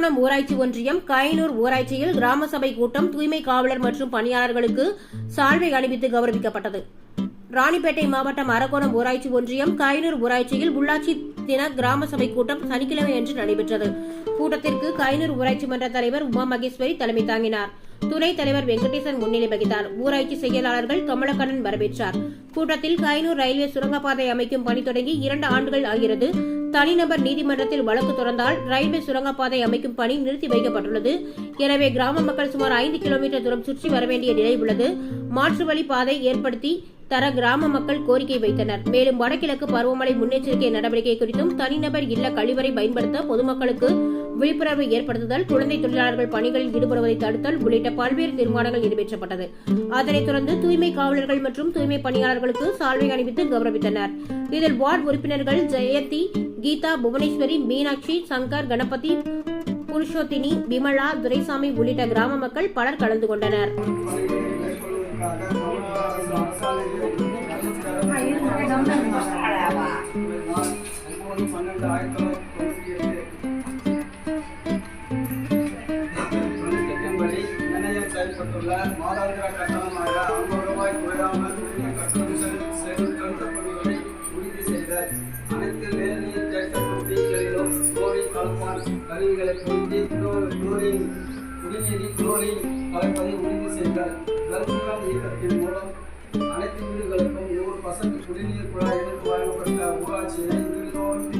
கும்பகோணம் ஊராட்சி ஒன்றியம் கைனூர் ஊராட்சியில் கிராம சபை கூட்டம் தூய்மை காவலர் மற்றும் பணியாளர்களுக்கு சால்வை அணிவித்து கௌரவிக்கப்பட்டது. ராணிப்பேட்டை மாவட்டம் அரக்கோணம் ஊராட்சி ஒன்றியம் கைனூர் ஊராட்சியில் உள்ளாட்சி தின கிராம சபை கூட்டம் சனிக்கிழமை அன்று நடைபெற்றது. கூட்டத்திற்கு கைனூர் ஊராட்சி மன்ற தலைவர் உமா மகேஸ்வரி தலைமை தாங்கினார். துணைத் தலைவர் வெங்கடேசன் முன்னிலை வகித்தார். ஊராட்சி செயலாளர்கள் கமலக்கண்ணன் வரவேற்றார். கூட்டத்தில் கைனூர் ரயில்வே சுரங்கப்பாதை அமைக்கும் பணி தொடங்கி இரண்டு ஆண்டுகள் ஆகிறது. தனிநபர் நீதிமன்றத்தில் வழக்கு தொடர்ந்தால் ரயில்வே சுரங்கப்பாதை அமைக்கும் பணி நிறுத்தி வைக்கப்பட்டுள்ளது. எனவே கிராம மக்கள் சுமார் ஐந்து கிலோமீட்டர் தூரம் சுற்றி வர வேண்டிய நிலை உள்ளது. மாற்று வழி பாதை ஏற்படுத்தி தர கிராம மக்கள் கோரிக்கை வைத்தனர். மேலும் வடகிழக்கு பருவமழை முன்னெச்சரிக்கை நடவடிக்கை குறித்தும் தனிநபர் இல்ல கழிவறை பயன்படுத்த பொதுமக்களுக்கு விழிப்புணர்வு ஏற்படுத்துதல் குழந்தை தொழிலாளர்கள் பணிகளில் ஈடுபடுவதை தடுத்தல் உள்ளிட்ட பல்வேறு தீர்மானங்கள் நிறைவேற்றப்பட்டது. அதனைத் தொடர்ந்து தூய்மை காவலர்கள் மற்றும் தூய்மை பணியாளர்களுக்கு சால்வை அணிவித்து கௌரவித்தனர். இதில் வார்டு உறுப்பினர்கள் ஜெயந்தி கீதா புவனேஸ்வரி மீனாட்சி சங்கர் கணபதி புருஷோத்தினி விமலா துரைசாமி உள்ளிட்ட கிராம மக்கள் பலர் கலந்து கொண்டனர். பன்னெண்டு ஆயிரத்தி தொள்ளாயிரத்தி தொண்ணூற்றி எட்டு திட்டப்படி நிலையம் செயல்பட்டுள்ள மாதாந்திர கட்டணமாக ஐம்பது ரூபாய் குறையாமல் உரிய உறுதி செய்த அனைத்து மேல்நீர் தேக்க தொட்டிகளிலும் குளோரின் கலப்பான் கருவிகளை பொருத்தி குளோரின் குளோரின் கலப்பதை உறுதி செய்தல் இயக்கத்தின் மூலம் அனைத்து வீடுகளுக்கும் நூறு பர்சன்ட் குடிநீர் குழாய் இணைப்பு வழங்கப்பட்ட ஊராட்சியை வீடுதோறும்